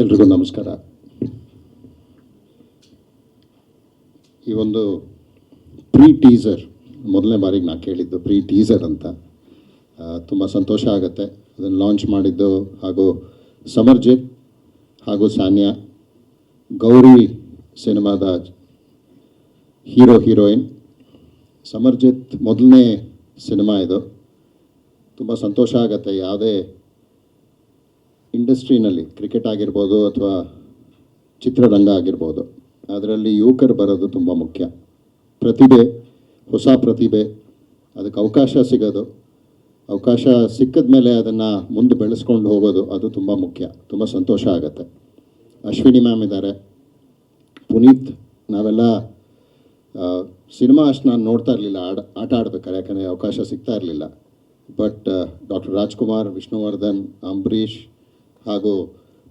ಎಲ್ರಿಗೂ ನಮಸ್ಕಾರ. ಈ ಒಂದು ಪ್ರೀ ಟೀಸರ್ ಮೊದಲನೇ ಬಾರಿಗೆ ನಾನು ಕೇಳಿದ್ದು ಪ್ರೀ ಟೀಸರ್ ಅಂತ ತುಂಬ ಸಂತೋಷ ಆಗುತ್ತೆ. ಅದನ್ನು ಲಾಂಚ್ ಮಾಡಿದ್ದು ಹಾಗೂ ಸಮರ್ಜಿತ್ ಹಾಗೂ ಸಾನ್ಯಾ, ಗೌರಿ ಸಿನಿಮಾದ ಹೀರೋ, ಹೀರೋಯಿನ್. ಸಮರ್ಜಿತ್ ಮೊದಲನೇ ಸಿನಿಮಾ ಇದು. ತುಂಬ ಸಂತೋಷ ಆಗುತ್ತೆ. ಯಾವುದೇ ಇಂಡಸ್ಟ್ರಿನಲ್ಲಿ ಕ್ರಿಕೆಟ್ ಆಗಿರ್ಬೋದು ಅಥವಾ ಚಿತ್ರರಂಗ ಆಗಿರ್ಬೋದು, ಅದರಲ್ಲಿ ಯುವಕರು ಬರೋದು ತುಂಬ ಮುಖ್ಯ. ಪ್ರತಿಭೆ, ಹೊಸ ಪ್ರತಿಭೆ, ಅದಕ್ಕೆ ಅವಕಾಶ ಸಿಗೋದು. ಅವಕಾಶ ಸಿಕ್ಕಿದ ಮೇಲೆ ಅದನ್ನು ಮುಂದೆ ಬೆಳೆಸ್ಕೊಂಡು ಹೋಗೋದು, ಅದು ತುಂಬ ಮುಖ್ಯ. ತುಂಬ ಸಂತೋಷ ಆಗುತ್ತೆ. ಅಶ್ವಿನಿ ಮ್ಯಾಮ್ ಇದ್ದಾರೆ. ಪುನೀತ್, ನಾವೆಲ್ಲ ಸಿನಿಮಾ ಅಷ್ಟು ನಾನು ನೋಡ್ತಾ ಇರಲಿಲ್ಲ. ಆಡ, ಆಟ ಆಡ್ಬೇಕಾದ್ರೆ ಯಾಕಂದರೆ ಅವಕಾಶ ಸಿಗ್ತಾ ಇರಲಿಲ್ಲ. ಬಟ್ ಡಾಕ್ಟರ್ ರಾಜ್ಕುಮಾರ್, ವಿಷ್ಣುವರ್ಧನ್, ಅಂಬರೀಷ್ ಹಾಗೂ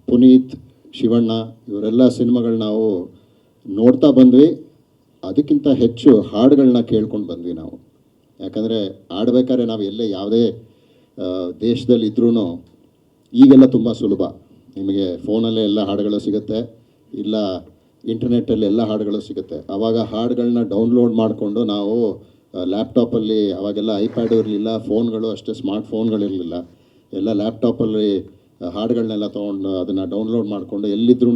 ಪುನೀತ್, ಶಿವಣ್ಣ ಇವರೆಲ್ಲ ಸಿನಿಮಾಗಳು ನಾವು ನೋಡ್ತಾ ಬಂದ್ವಿ. ಅದಕ್ಕಿಂತ ಹೆಚ್ಚು ಹಾಡುಗಳನ್ನ ಕೇಳ್ಕೊಂಡು ಬಂದ್ವಿ ನಾವು. ಯಾಕಂದರೆ ಆಡಬೇಕಾದ್ರೆ ನಾವು ಎಲ್ಲೇ ಯಾವುದೇ ದೇಶದಲ್ಲಿ ಇದ್ರೂ ಈಗೆಲ್ಲ ತುಂಬ ಸುಲಭ. ನಿಮಗೆ ಫೋನಲ್ಲೇ ಎಲ್ಲ ಹಾಡುಗಳು ಸಿಗುತ್ತೆ. ಇಲ್ಲ ಇಂಟರ್ನೆಟ್ಟಲ್ಲಿ ಎಲ್ಲ ಹಾಡುಗಳು ಸಿಗುತ್ತೆ. ಆವಾಗ ಹಾಡುಗಳನ್ನ ಡೌನ್ಲೋಡ್ ಮಾಡಿಕೊಂಡು ನಾವು ಲ್ಯಾಪ್ಟಾಪಲ್ಲಿ ಅವಾಗೆಲ್ಲ ಐಪ್ಯಾಡು ಇರಲಿಲ್ಲ, ಫೋನ್ಗಳು ಅಷ್ಟೇ ಸ್ಮಾರ್ಟ್ ಫೋನ್ಗಳಿರಲಿಲ್ಲ ಎಲ್ಲ ಲ್ಯಾಪ್ಟಾಪಲ್ಲಿ ಹಾಡುಗಳನ್ನೆಲ್ಲ ತೊಗೊಂಡು ಅದನ್ನು ಡೌನ್ಲೋಡ್ ಮಾಡಿಕೊಂಡು ಎಲ್ಲಿದ್ರೂ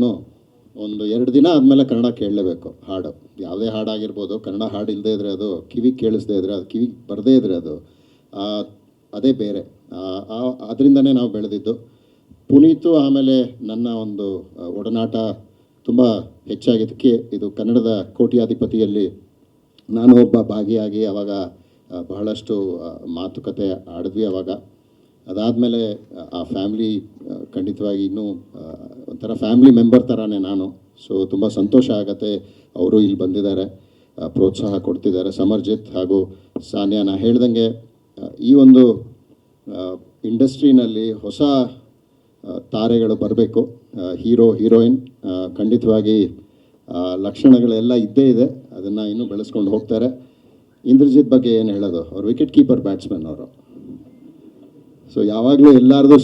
ಒಂದು ಎರಡು ದಿನ ಆದಮೇಲೆ ಕನ್ನಡ ಕೇಳಲೇಬೇಕು ಹಾಡು. ಯಾವುದೇ ಹಾಡಾಗಿರ್ಬೋದು, ಕನ್ನಡ ಹಾಡು ಇಲ್ಲದೇ ಇದ್ದರೆ ಅದು, ಕಿವಿ ಕೇಳಿಸ್ದೇ ಇದ್ದರೆ ಅದು, ಕಿವಿ ಬರದೇ ಇದ್ದರೆ ಅದು ಅದೇ ಬೇರೆ. ಅದರಿಂದನೇ ನಾವು ಬೆಳೆದಿದ್ದು. ಪುನೀತು ಆಮೇಲೆ ನನ್ನ ಒಂದು ಒಡನಾಟ ತುಂಬ ಹೆಚ್ಚಾಗಿದ್ದಕ್ಕೆ ಇದು ಕನ್ನಡದ ಕೋಟ್ಯಾಧಿಪತಿಯಲ್ಲಿ ನಾನು ಒಬ್ಬ ಭಾಗಿಯಾಗಿ ಅವಾಗ ಬಹಳಷ್ಟು ಮಾತುಕತೆ ಆಡಿದ್ವಿ ಅವಾಗ. ಅದಾದಮೇಲೆ, ಆ ಫ್ಯಾಮ್ಲಿ ಖಂಡಿತವಾಗಿ ಇನ್ನೂ ಒಂಥರ ಫ್ಯಾಮ್ಲಿ ಮೆಂಬರ್ ಥರನೇ ನಾನು. ಸೊ ತುಂಬ ಸಂತೋಷ ಆಗತ್ತೆ. ಅವರು ಇಲ್ಲಿ ಬಂದಿದ್ದಾರೆ ಪ್ರೋತ್ಸಾಹ ಕೊಡ್ತಿದ್ದಾರೆ. ಸಮರ್ಜಿತ್ ಹಾಗೂ ಸಾನ್ಯಾ, ನಾ ಹೇಳ್ದಂಗೆ ಈ ಒಂದು ಇಂಡಸ್ಟ್ರಿನಲ್ಲಿ ಹೊಸ ತಾರೆಗಳು ಬರಬೇಕು. ಹೀರೋ, ಹೀರೋಯಿನ್ ಖಂಡಿತವಾಗಿ ಲಕ್ಷಣಗಳೆಲ್ಲ ಇದ್ದೇ ಇದೆ. ಅದನ್ನು ಇನ್ನೂ ಬೆಳೆಸ್ಕೊಂಡು ಹೋಗ್ತಾರೆ. ಇಂದ್ರಜಿತ್ ಬಗ್ಗೆ ಏನು ಹೇಳೋದು? ಅವ್ರು ವಿಕೆಟ್ ಕೀಪರ್ ಬ್ಯಾಟ್ಸ್ಮನ್ ಅವರು. ಸೊ ಯಾವಾಗಲೂ ಎಲ್ಲರದು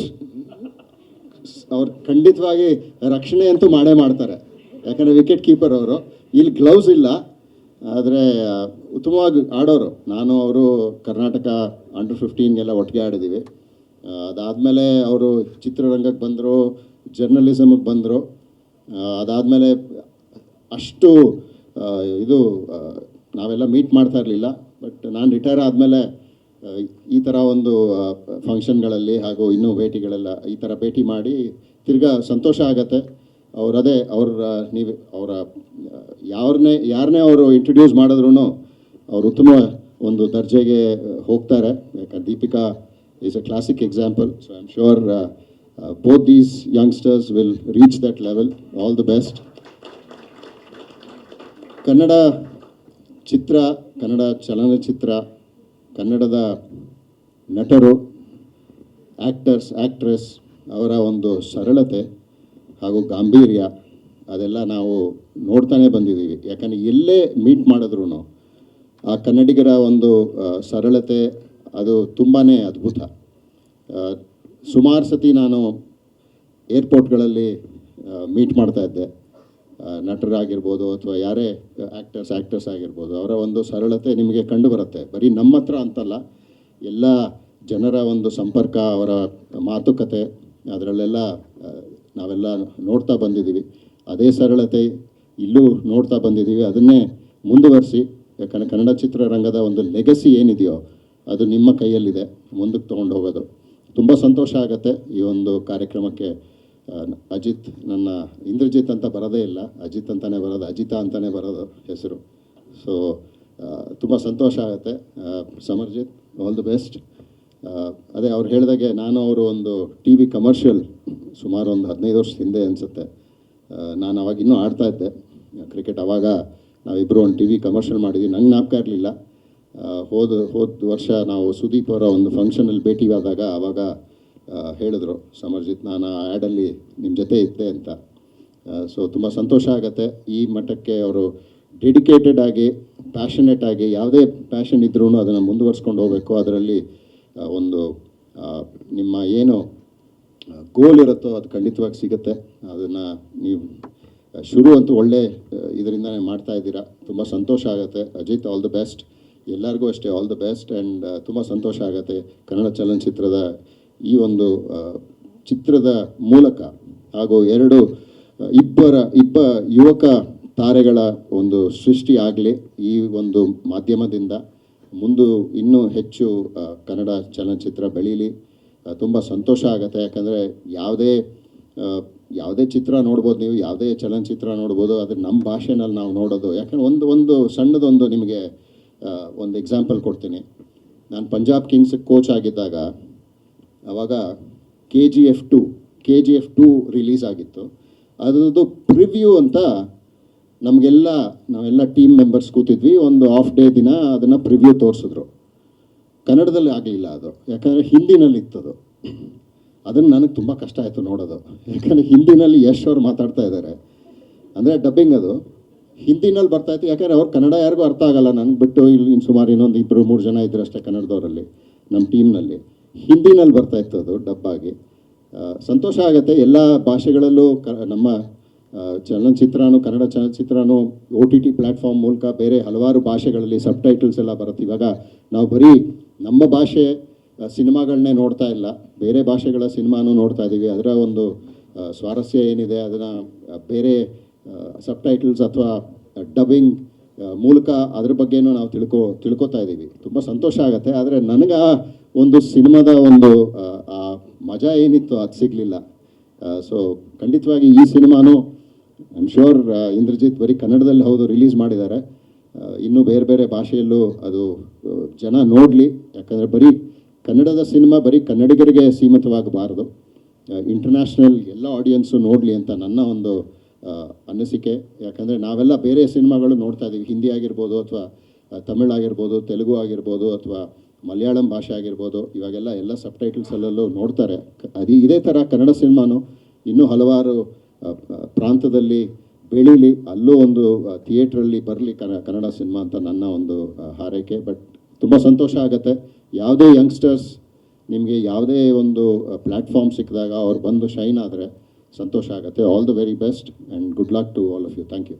ಅವ್ರು ಖಂಡಿತವಾಗಿ ರಕ್ಷಣೆ ಅಂತೂ ಮಾಡೇ ಮಾಡ್ತಾರೆ. ಯಾಕಂದರೆ ವಿಕೆಟ್ ಕೀಪರ್ ಅವರು. ಇಲ್ಲಿ ಗ್ಲೌಸ್ ಇಲ್ಲ. ಆದರೆ, ಉತ್ತಮವಾಗಿ ಆಡೋರು. ನಾನು, ಅವರು ಕರ್ನಾಟಕ ಅಂಡರ್ ಫಿಫ್ಟೀನ್ಗೆಲ್ಲ ಒಟ್ಟಿಗೆ ಆಡಿದ್ದೀವಿ ಅದಾದಮೇಲೆ ಅವರು ಚಿತ್ರರಂಗಕ್ಕೆ ಬಂದರು ಜರ್ನಲಿಸಮ್ಗೆ ಬಂದರು. ಅದಾದಮೇಲೆ ಅಷ್ಟು ಇದು ನಾವೆಲ್ಲ ಮೀಟ್ ಮಾಡ್ತಾ ಇರಲಿಲ್ಲ. ಬಟ್ ನಾನು ರಿಟೈರ್ ಆದಮೇಲೆ ಈ ಥರ ಒಂದು ಫಂಕ್ಷನ್ಗಳಲ್ಲಿ ಹಾಗೂ ಇನ್ನೂ ಭೇಟಿಗಳೆಲ್ಲ ಈ ಥರ ಭೇಟಿ ಮಾಡಿ ತಿರ್ಗಾ ಸಂತೋಷ ಆಗತ್ತೆ. ಅವರದೇ ಅವ್ರ ನೀವು, ಅವರ ಯಾರನ್ನೇ ಯಾರನ್ನೇ ಅವರು ಇಂಟ್ರೊಡ್ಯೂಸ್ ಮಾಡಿದ್ರು ಅವರು ಉತ್ತಮ ಒಂದು ದರ್ಜೆಗೆ ಹೋಗ್ತಾರೆ. ಯಾಕಂದ್ರೆ Deepika is a classic example so I am sure both these youngsters will reach that level all the best Kannada ಚಿತ್ರ ಕನ್ನಡ ಚಲನಚಿತ್ರ ಕನ್ನಡದ ನಟರು ಆ್ಯಕ್ಟರ್ಸ್ ಆ್ಯಕ್ಟ್ರೆಸ್ ಅವರ ಒಂದು ಸರಳತೆ ಹಾಗೂ ಗಾಂಭೀರ್ಯ, ಅದೆಲ್ಲ ನಾವು ನೋಡ್ತಾನೆ ಬಂದಿದ್ದೀವಿ. ಯಾಕಂದರೆ ಎಲ್ಲೇ ಮೀಟ್ ಮಾಡಿದ್ರೂ ಆ ಕನ್ನಡಿಗರ ಒಂದು ಸರಳತೆ ಅದು ತುಂಬಾ ಅದ್ಭುತ. ಸುಮಾರು ಸತಿ ನಾನು ಏರ್ಪೋರ್ಟ್ಗಳಲ್ಲಿ ಮೀಟ್ ಮಾಡ್ತಾ ಇದ್ದೆ. ನಟರಾಗಿರ್ಬೋದು ಅಥವಾ ಯಾರೇ ಆ್ಯಕ್ಟರ್ಸ್ ಆ್ಯಕ್ಟರ್ಸ್ ಆಗಿರ್ಬೋದು, ಅವರ ಒಂದು ಸರಳತೆ ನಿಮಗೆ ಕಂಡು ಬರುತ್ತೆ ಬರೀ ನಮ್ಮ ಹತ್ರ ಅಂತಲ್ಲ, ಎಲ್ಲ ಜನರ ಒಂದು ಸಂಪರ್ಕ, ಅವರ ಮಾತುಕತೆ, ಅದರಲ್ಲೆಲ್ಲ ನಾವೆಲ್ಲ ನೋಡ್ತಾ ಬಂದಿದ್ದೀವಿ. ಅದೇ ಸರಳತೆ ಇಲ್ಲೂ ನೋಡ್ತಾ ಬಂದಿದ್ದೀವಿ. ಅದನ್ನೇ ಮುಂದುವರಿಸಿ ಯಾಕಂದರೆ ಕನ್ನಡ ಚಿತ್ರರಂಗದ ಒಂದು ಲೆಗಸಿ ಏನಿದೆಯೋ, ಅದು ನಿಮ್ಮ ಕೈಯಲ್ಲಿದೆ. ಮುಂದಕ್ಕೆ ತೊಗೊಂಡು ಹೋಗೋದು. ತುಂಬ ಸಂತೋಷ ಆಗುತ್ತೆ ಈ ಒಂದು ಕಾರ್ಯಕ್ರಮಕ್ಕೆ ಅಜಿತ್ ನನ್ನ, ಇಂದ್ರಜಿತ್ ಅಂತ ಬರೋದೇ ಇಲ್ಲ. ಅಜಿತ್ ಅಂತಲೇ ಬರೋದು, ಅಜಿತ ಅಂತಲೇ ಬರೋದು ಹೆಸರು. ಸೊ ತುಂಬ ಸಂತೋಷ ಆಗುತ್ತೆ. ಸಮರ್ಜಿತ್ ಆಲ್ ದ ಬೆಸ್ಟ್ ಅದೇ ಅವ್ರು ಹೇಳಿದಾಗೆ ನಾನು ಅವರು ಒಂದು ಟಿ ವಿ ಕಮರ್ಷಿಯಲ್ ಸುಮಾರು ಒಂದು ಹದಿನೈದು ವರ್ಷ ಹಿಂದೆ ಅನಿಸುತ್ತೆ. ನಾನು ಅವಾಗ ಇನ್ನೂ ಆಡ್ತಾ ಇದ್ದೆ. ಕ್ರಿಕೆಟ್ ಅವಾಗ ನಾವಿಬ್ಬರು ಒಂದು ಟಿ ವಿ ಕಮರ್ಷಿಯಲ್ ಮಾಡಿದ್ವಿ. ನಂಗೆ ಜ್ಞಾಪಕ ಇರಲಿಲ್ಲ. ಹೋದ ಹೋದ ವರ್ಷ ನಾವು ಸುದೀಪ್ ಅವರ ಒಂದು ಫಂಕ್ಷನಲ್ಲಿ ಭೇಟಿ ಆದಾಗ ಆವಾಗ ಹೇಳಿದ್ರು, ಸಮರ್ಜಿತ್, ನಾನು ಆ ಆ್ಯಡಲ್ಲಿ ನಿಮ್ಮ ಜೊತೆ ಇದ್ದೆ ಅಂತ. ಸೊ ತುಂಬ ಸಂತೋಷ ಆಗುತ್ತೆ. ಈ ಮಟ್ಟಕ್ಕೆ ಅವರು ಡೆಡಿಕೇಟೆಡ್ ಆಗಿ ಪ್ಯಾಷನೇಟ್ ಆಗಿ, ಯಾವುದೇ ಪ್ಯಾಷನ್ ಇದ್ರೂ ಅದನ್ನು ಮುಂದುವರ್ಸ್ಕೊಂಡು ಹೋಗಬೇಕು. ಅದರಲ್ಲಿ ಒಂದು ನಿಮ್ಮ ಏನು ಗೋಲ್ ಇರುತ್ತೋ ಅದು ಖಂಡಿತವಾಗಿ ಸಿಗುತ್ತೆ. ಅದನ್ನು ನೀವು ಶುರು ಅಂತೂ ಒಳ್ಳೆ ಇದರಿಂದನೇ ಮಾಡ್ತಾ ಇದ್ದೀರಾ. ತುಂಬ ಸಂತೋಷ ಆಗುತ್ತೆ. ಅಜಿತ್ ಆಲ್ ದ ಬೆಸ್ಟ್ ಎಲ್ಲರಿಗೂ ಅಷ್ಟೇ ಆಲ್ ದ ಬೆಸ್ಟ್ ಆ್ಯಂಡ್ ತುಂಬ ಸಂತೋಷ ಆಗುತ್ತೆ. ಕನ್ನಡ ಚಲನಚಿತ್ರದ ಈ ಒಂದು ಚಿತ್ರದ ಮೂಲಕ ಹಾಗೂ ಎರಡು ಇಬ್ಬರ, ಇಬ್ಬ ಯುವಕ ತಾರೆಗಳ ಒಂದು ಸೃಷ್ಟಿ ಆಗಲಿ ಈ ಒಂದು ಮಾಧ್ಯಮದಿಂದ. ಮುಂದೆ ಇನ್ನೂ ಹೆಚ್ಚು ಕನ್ನಡ ಚಲನಚಿತ್ರ ಬೆಳೀಲಿ. ತುಂಬ ಸಂತೋಷ ಆಗುತ್ತೆ. ಯಾಕಂದರೆ ಯಾವುದೇ ಯಾವುದೇ ಚಿತ್ರ ನೋಡ್ಬೋದು ನೀವು, ಯಾವುದೇ ಚಲನಚಿತ್ರ ನೋಡ್ಬೋದು, ಅದು ನಮ್ಮ ಭಾಷೆನಲ್ಲಿ ನಾವು ನೋಡೋದು. ಯಾಕಂದ್ರೆ ಒಂದು ಒಂದು ಸಣ್ಣದೊಂದು ನಿಮಗೆ ಒಂದು ಎಕ್ಸಾಂಪಲ್ ಕೊಡ್ತೀನಿ. ನಾನು ಪಂಜಾಬ್ ಕಿಂಗ್ಸ್ ಕೋಚ್ ಆಗಿದ್ದಾಗ ಅವಾಗ K G F two K G F two release ಆಗಿತ್ತು. ಅದರದ್ದು ಪ್ರಿವ್ಯೂ ಅಂತ ನಮಗೆಲ್ಲ, ನಾವೆಲ್ಲ ಟೀಮ್ ಮೆಂಬರ್ಸ್ ಕೂತಿದ್ವಿ. ಒಂದು ಆಫ್ ಡೇ ದಿನ ಅದನ್ನು ಪ್ರಿವ್ಯೂ ತೋರಿಸಿದ್ರು. ಕನ್ನಡದಲ್ಲಿ ಆಗಲಿಲ್ಲ ಅದು. ಯಾಕಂದರೆ ಹಿಂದಿನಲ್ಲಿ ಇತ್ತದು. ಅದನ್ನು ನನಗೆ ತುಂಬ ಕಷ್ಟ ಆಯಿತು ನೋಡೋದು. ಯಾಕಂದರೆ ಹಿಂದಿನಲ್ಲಿ ಯಶ್ ಅವ್ರು ಮಾತಾಡ್ತಾ ಇದ್ದಾರೆ ಅಂದರೆ ಡಬ್ಬಿಂಗ್ ಅದು. ಹಿಂದಿನಲ್ಲಿ ಬರ್ತಾ ಇತ್ತು. ಯಾಕಂದರೆ ಅವ್ರು ಕನ್ನಡ ಯಾರಿಗೂ ಅರ್ಥ ಆಗಲ್ಲ. ನನಗೆ ಬಿಟ್ಟು ಇಲ್ಲಿ ಸುಮಾರು ಇನ್ನೊಂದು ಇಬ್ಬರು ಮೂರು ಜನ ಇದ್ದರು ಅಷ್ಟೇ ಕನ್ನಡದವರಲ್ಲಿ ನಮ್ಮ ಟೀಮ್ನಲ್ಲಿ ಹಿಂದಿನಲ್ಲಿ ಬರ್ತಾ ಇತ್ತು ಅದು ಡಬ್ಬಾಗಿ ಸಂತೋಷ ಆಗುತ್ತೆ. ಎಲ್ಲ ಭಾಷೆಗಳಲ್ಲೂ ಕ, ನಮ್ಮ ಚಲನಚಿತ್ರನೂ, ಕನ್ನಡ ಚಲನಚಿತ್ರನೂ ಒ ಟಿ ಟಿ ಪ್ಲ್ಯಾಟ್ಫಾರ್ಮ್ ಮೂಲಕ ಬೇರೆ ಹಲವಾರು ಭಾಷೆಗಳಲ್ಲಿ ಸಬ್ ಟೈಟಲ್ಸ್ ಎಲ್ಲ ಬರುತ್ತೆ. ಇವಾಗ ನಾವು ಬರೀ ನಮ್ಮ ಭಾಷೆ ಸಿನಿಮಾಗಳನ್ನೇ ನೋಡ್ತಾ ಇಲ್ಲ. ಬೇರೆ ಭಾಷೆಗಳ ಸಿನಿಮಾನೂ ನೋಡ್ತಾ ಇದ್ದೀವಿ ಅದರ ಒಂದು ಸ್ವಾರಸ್ಯ ಏನಿದೆ, ಅದನ್ನು ಬೇರೆ ಸಬ್ ಟೈಟಲ್ಸ್ ಅಥವಾ ಡಬ್ಬಿಂಗ್ ಮೂಲಕ ಅದ್ರ ಬಗ್ಗೆನೂ ನಾವು ತಿಳ್ಕೊ ತಿಳ್ಕೊತಾ ಇದ್ದೀವಿ. ತುಂಬ ಸಂತೋಷ ಆಗುತ್ತೆ. ಆದರೆ ನನಗೆ ಆ ಒಂದು ಸಿನಿಮಾದ ಒಂದು ಆ, ಮಜಾ ಏನಿತ್ತು ಅದು ಸಿಗಲಿಲ್ಲ. ಸೊ ಖಂಡಿತವಾಗಿ ಈ ಸಿನಿಮಾನು ಐ ಆಮ್ ಶ್ಯೂರ್ ಇಂದ್ರಜಿತ್ ಬರೀ ಕನ್ನಡದಲ್ಲಿ ಹೌದು ರಿಲೀಸ್ ಮಾಡಿದ್ದಾರೆ. ಇನ್ನೂ ಬೇರೆ ಬೇರೆ ಭಾಷೆಯಲ್ಲೂ ಅದು ಜನ ನೋಡಲಿ. ಯಾಕಂದರೆ ಬರೀ ಕನ್ನಡದ ಸಿನಿಮಾ ಬರೀ ಕನ್ನಡಿಗರಿಗೆ ಸೀಮಿತವಾಗಬಾರದು. ಇಂಟರ್ನ್ಯಾಷನಲ್ ಎಲ್ಲ ಆಡಿಯನ್ಸು ನೋಡಲಿ ಅಂತ ನನ್ನ ಒಂದು ಅನಿಸಿಕೆ. ಯಾಕಂದರೆ ನಾವೆಲ್ಲ ಬೇರೆ ಸಿನಿಮಾಗಳು ನೋಡ್ತಾ ಇದ್ದೀವಿ. ಹಿಂದಿ ಆಗಿರ್ಬೋದು ಅಥವಾ ತಮಿಳ್ ಆಗಿರ್ಬೋದು, ತೆಲುಗು ಆಗಿರ್ಬೋದು ಅಥವಾ ಮಲಯಾಳಂ ಭಾಷೆ ಆಗಿರ್ಬೋದು. ಇವಾಗೆಲ್ಲ ಎಲ್ಲ ಸಬ್ ಟೈಟಲ್ಸಲ್ಲೂ ನೋಡ್ತಾರೆ. ಅದು, ಇದೇ ಥರ ಕನ್ನಡ ಸಿನಿಮಾನು ಇನ್ನೂ ಹಲವಾರು ಪ್ರಾಂತದಲ್ಲಿ ಬೆಳೀಲಿ, ಅಲ್ಲೂ ಒಂದು ಥಿಯೇಟ್ರಲ್ಲಿ ಬರಲಿ ಕನ್ನಡ ಸಿನಿಮಾ ಅಂತ ನನ್ನ ಒಂದು ಹಾರೈಕೆ. ಬಟ್ ತುಂಬ ಸಂತೋಷ ಆಗುತ್ತೆ. ಯಾವುದೇ ಯಂಗ್ಸ್ಟರ್ಸ್ ನಿಮಗೆ ಯಾವುದೇ ಒಂದು ಪ್ಲ್ಯಾಟ್ಫಾರ್ಮ್ ಸಿಕ್ಕಿದಾಗ ಅವ್ರು ಬಂದು ಶೈನ್ ಆದರೆ ಸಂತೋಷ ಆಗುತ್ತೆ. All the very best and good luck to all of you thank you